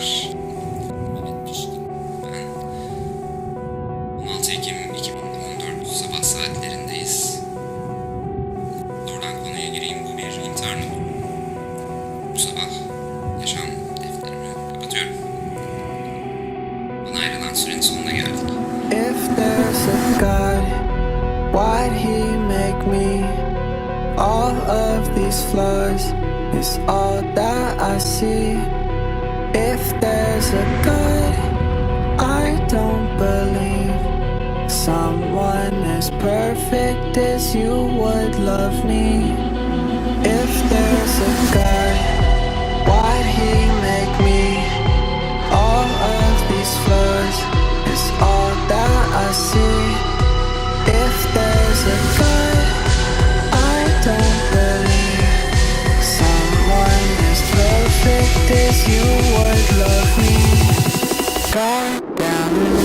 var. 16 Ekim 2014 sabah saatlerindeyiz. Doğrudan konuya gireyim. Bu bir intihar Bu sabah yaşam defterimi kapatıyorum. Bana ayrılan sürenin sonuna geldik. If there's a God, why'd he make me? All of these flaws is all that I see. If there's a God, I don't believe someone as perfect as you would love me. If there's a God, why'd He make me? All of these flaws is all that I see. If there's a God, I don't believe someone as perfect as you would love me. Fall down